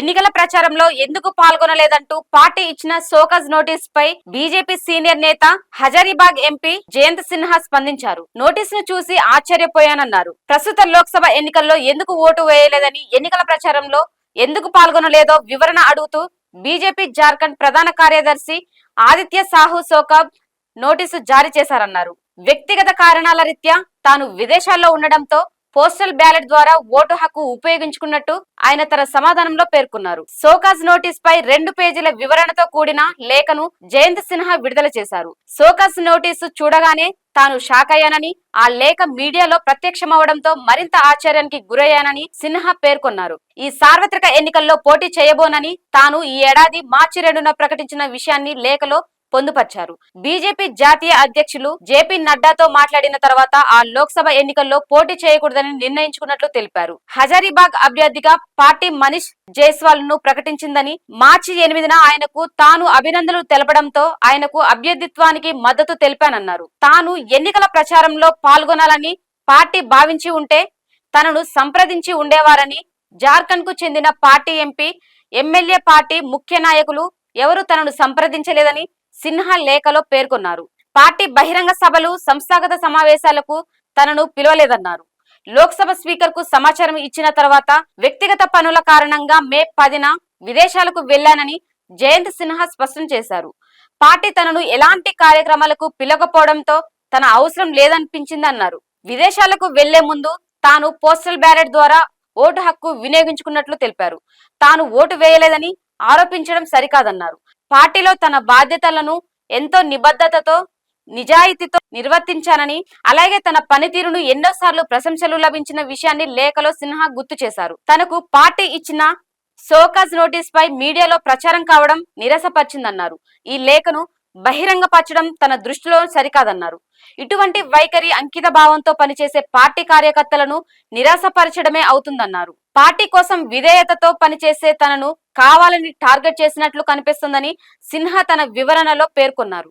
ఎన్నికల ప్రచారంలో ఎందుకు పాల్గొనలేదంటూ పార్టీ ఇచ్చిన సోకజ్ నోటీస్ పై బీజేపీ సీనియర్ నేత హజారీబాగ్ ఎంపీ జయంత్ సిన్హా స్పందించారు. నోటీస్ను చూసి ఆశ్చర్యపోయానన్నారు. ప్రస్తుత లోక్సభ ఎన్నికల్లో ఎందుకు ఓటు వేయలేదని ఎన్నికల ప్రచారంలో ఎందుకు పాల్గొనలేదో వివరణ అడుగుతూ బీజేపీ జార్ఖండ్ ప్రధాన కార్యదర్శి ఆదిత్య సాహు సోకబ్ నోటీసు జారీ చేశారన్నారు. వ్యక్తిగత కారణాల రీత్యా తాను విదేశాల్లో ఉండడంతో పోస్టల్ బ్యాలెట్ ద్వారా ఓటు హక్కు ఉపయోగించుకున్నట్టు ఆయన తన సమాధానంలో పేర్కొన్నారు. సోకాజ్ నోటీస్ పై రెండు పేజీల వివరణతో కూడిన లేఖను జయంత్ సిన్హా విడుదల చేశారు. సోకాజ్ నోటీసు చూడగానే తాను షాక్ అయ్యానని ఆ లేఖ మీడియాలో ప్రత్యక్షమవడంతో మరింత ఆశ్చర్యానికి గురయ్యానని సిన్హా పేర్కొన్నారు. ఈ సార్వత్రిక ఎన్నికల్లో పోటీ చేయబోనని తాను ఈ ఏడాది మార్చి రెండున ప్రకటించిన విషయాన్ని లేఖలో పొందుపర్చారు. బీజేపీ జాతీయ అధ్యక్షులు జేపీ నడ్డాతో మాట్లాడిన తర్వాత ఆ లోక్సభ ఎన్నికల్లో పోటీ చేయకూడదని నిర్ణయించుకున్నట్లు తెలిపారు. హజారీబాగ్ అభ్యర్థిగా పార్టీ మనీష్ జైస్వాల్ను ప్రకటించిందని మార్చి ఎనిమిదిన ఆయనకు తాను అభినందనలు తెలపడంతో ఆయనకు అభ్యర్థిత్వానికి మద్దతు తెలిపానన్నారు. తాను ఎన్నికల ప్రచారంలో పాల్గొనాలని పార్టీ భావించి ఉంటే తనను సంప్రదించి ఉండేవారని జార్ఖండ్కు చెందిన పార్టీ ఎంపీ ఎమ్మెల్యే పార్టీ ముఖ్య నాయకులు ఎవరు తనను సంప్రదించలేదని సిన్హా లేఖలో పేర్కొన్నారు. పార్టీ బహిరంగ సభలు సంస్థాగత సమావేశాలకు తనను పిలవలేదన్నారు. లోక్సభ స్పీకర్కు సమాచారం ఇచ్చిన తర్వాత వ్యక్తిగత పనుల కారణంగా మే పదిన విదేశాలకు వెళ్ళానని జయంత్ సిన్హా స్పష్టం చేశారు. పార్టీ తనను ఎలాంటి కార్యక్రమాలకు పిలవకపోవడంతో తన అవసరం లేదనిపించిందన్నారు. విదేశాలకు వెళ్ళే ముందు తాను పోస్టల్ బ్యాలెట్ ద్వారా ఓటు హక్కు వినియోగించుకున్నట్లు తెలిపారు. తాను ఓటు వేయలేదని ఆరోపించడం సరికాదన్నారు. పార్టీలో తన బాధ్యతలను ఎంతో నిబద్ధతతో నిజాయితీతో నిర్వర్తించానని అలాగే తన పనితీరును ఎన్నోసార్లు ప్రశంసలు లభించిన విషయాన్ని లేఖలో సిన్హా గుర్తు చేశారు. తనకు పార్టీ ఇచ్చిన సోకాజ్ నోటీస్ పై మీడియాలో ప్రచారం కావడం నిరసపరిచిందన్నారు. ఈ లేఖను బహిరంగపరచడం తన దృష్టిలో సరికాదన్నారు. ఇటువంటి వైఖరి అంకిత భావంతో పనిచేసే పార్టీ కార్యకర్తలను నిరాశపరచడమే అవుతుందన్నారు. పార్టీ కోసం విధేయతతో పనిచేసే తనను కావాలని టార్గెట్ చేసినట్లు కనిపిస్తుందని సిన్హా తన వివరణలో పేర్కొన్నారు.